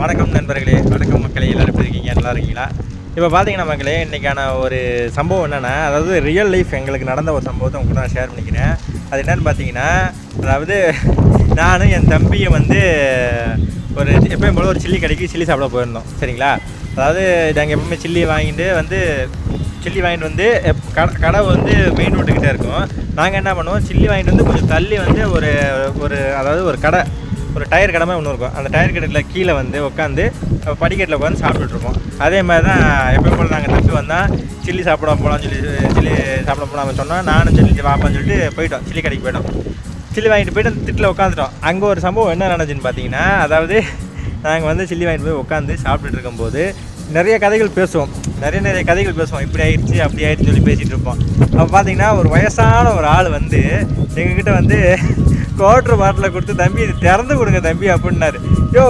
வணக்கம் நண்பர்களே. வணக்கம் மக்களே எல்லோரும் எப்படி இருக்கீங்க? நல்லா இருக்கீங்களா? இப்போ பார்த்தீங்கன்னா மக்களே இன்றைக்கான ஒரு சம்பவம் என்னென்னா அதாவது ரியல் லைஃப் எங்களுக்கு நடந்த ஒரு சம்பவத்தை உங்க கூட நான் ஷேர் பண்ணிக்கிறேன். அது என்னென்னு பார்த்தீங்கன்னா அதாவது நானும் என் தம்பியும் வந்து ஒரு எப்பயும் போல ஒரு சில்லி கடைக்கு சில்லி சாப்பிட போயிருந்தோம். சரிங்களா? அதாவது நாங்கள் எப்பவுமே சில்லி வாங்கிட்டு வந்து சில்லி வாங்கிட்டு வந்து எப்- கடை கடை வந்து மெயின் ரோட்டுக்கிட்டே இருக்கும். நாங்கள் என்ன பண்ணுவோம்? சில்லி வாங்கிட்டு வந்து கொஞ்சம் தள்ளி வந்து ஒரு ஒரு அதாவது ஒரு கடை ஒரு டயர் கடமை ஒன்று இருக்கும். அந்த டயர் கடையில் கீழே வந்து உட்காந்து படிக்கட்டில் உட்காந்து சாப்பிட்டுட்ருப்போம். அதே மாதிரி தான் எப்போ போல் நாங்கள் தம்பி வந்தால் சில்லி சாப்பிட போகலாம்னு சொல்லி சில்லி சாப்பிட போகலாம்னு சொன்னால் நானும் சில்லி வாப்பான்னு சொல்லிட்டு போயிட்டோம். சில்லி கடைக்கு போயிட்டோம். சில்லி வாங்கிட்டு போயிட்டு அந்த திட்டில் உட்காந்துட்டோம் அங்கே ஒரு சம்பவம் என்ன நடந்துச்சுன்னு பார்த்தீங்கன்னா அதாவது நாங்கள் வந்து சில்லி வாங்கிட்டு போய் உட்காந்து சாப்பிட்டுட்டு இருக்கும்போது நிறைய கதைகள் பேசுவோம். நிறைய நிறைய கதைகள் பேசுவோம். இப்படி ஆயிடுச்சு அப்படி ஆயிடுச்சு சொல்லி பேசிகிட்டு இருப்போம். அப்போ பார்த்தீங்கன்னா ஒரு வயசான ஒரு ஆள் வந்து எங்ககிட்ட வந்து குவார்ட்ரு பாட்டில் கொடுத்து தம்பி இது திறந்து கொடுங்க தம்பி அப்படின்னாரு. யோ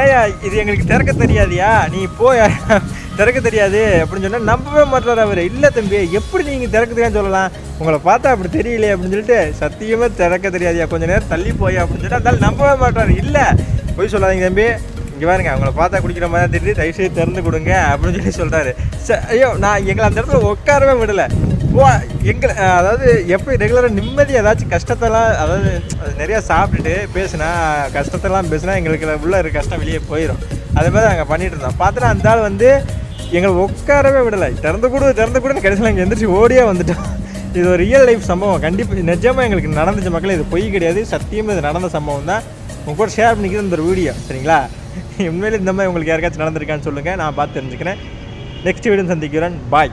ஏயா இது எங்களுக்கு திறக்க தெரியாதியா? நீ போய்? திறக்க தெரியாது அப்படின்னு சொன்னால் நம்பவே மாட்டார் அவர். இல்லை தம்பி எப்படி நீங்கள் திறக்க சொல்லலாம். உங்களை பார்த்தா அப்படி தெரியலையே அப்படின்னு சொல்லிட்டு சத்தியமாக திறக்க தெரியாதியா? கொஞ்ச நேரம் தள்ளி போய்? அப்படின்னு சொல்லிட்டு அதனால் நம்பவே மாட்டார். இல்லை போய் சொல்லாதீங்க தம்பி. இங்கே பாருங்க அவங்கள பார்த்தா குடிக்கிற மாதிரி தான் தெரியுது. தயவுசெய்து திறந்து கொடுங்க அப்படின்னு சொல்லி சொல்கிறாரு ச ஐயோ நான் எங்களை அந்த இடத்துல உட்காரவே விடலை. ஓ எங்களை அதாவது எப்படி ரெகுலராக நிம்மதி ஏதாச்சும் கஷ்டத்தெல்லாம் அதாவது அது நிறையா சாப்பிட்டுட்டு பேசுனா கஷ்டத்தெல்லாம் பேசுனா எங்களுக்கு உள்ள இருக்க கஷ்டம் வெளியே போயிடும் அதே மாதிரி நாங்கள் பண்ணிட்டு இருந்தோம். பார்த்தோன்னா அந்த ஆள் வந்து எங்களை உட்காரவே விடலை. திறந்து கூட திறந்து கூட கடைசியில் நாங்கள் எந்திரிச்சு ஓடியே வந்துட்டோம். இது ஒரு ரியல் லைஃப் சம்பவம். கண்டிப்பாக நிஜமாக எங்களுக்கு நடந்துச்சு மக்களே. இது பொய் கிடையாது. சத்தியமாக இது நடந்த சம்பவம் தான். உங்க கூட ஷேர் பண்ணிக்கிறது இந்த ஒரு வீடியோ சரிங்களா? உண்மையிலே இந்த மாதிரி உங்களுக்கு யாருக்காச்சும் நடந்திருக்கான்னு சொல்லுங்கள் நான் பார்த்து தெரிஞ்சுக்கிறேன். நெக்ஸ்ட் வீடியோ சந்திக்கிறேன். பாய்